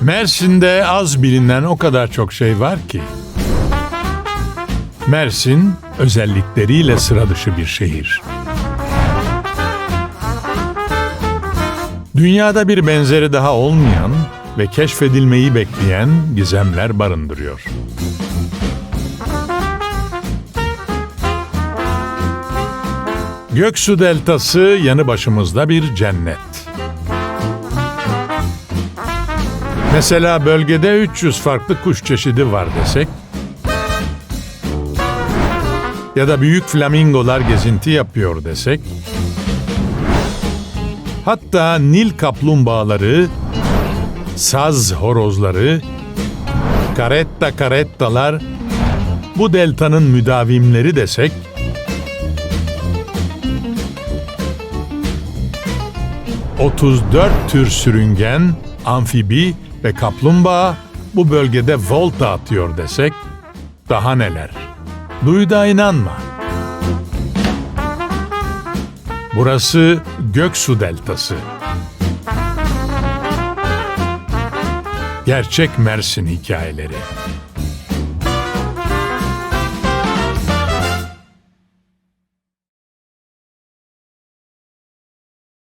Mersin'de az bilinen o kadar çok şey var ki. Mersin özellikleriyle sıra dışı bir şehir. Dünyada bir benzeri daha olmayan ve keşfedilmeyi bekleyen gizemler barındırıyor. Göksu Deltası yanı başımızda bir cennet. Mesela bölgede 300 farklı kuş çeşidi var desek ya da büyük flamingolar gezinti yapıyor desek hatta Nil kaplumbağaları, saz horozları, karetta karettalar bu deltanın müdavimleri desek 34 tür sürüngen, amfibi ve kaplumbağa bu bölgede volta atıyor desek daha neler. Duy da inanma. Burası Göksu Deltası. Gerçek Mersin hikayeleri.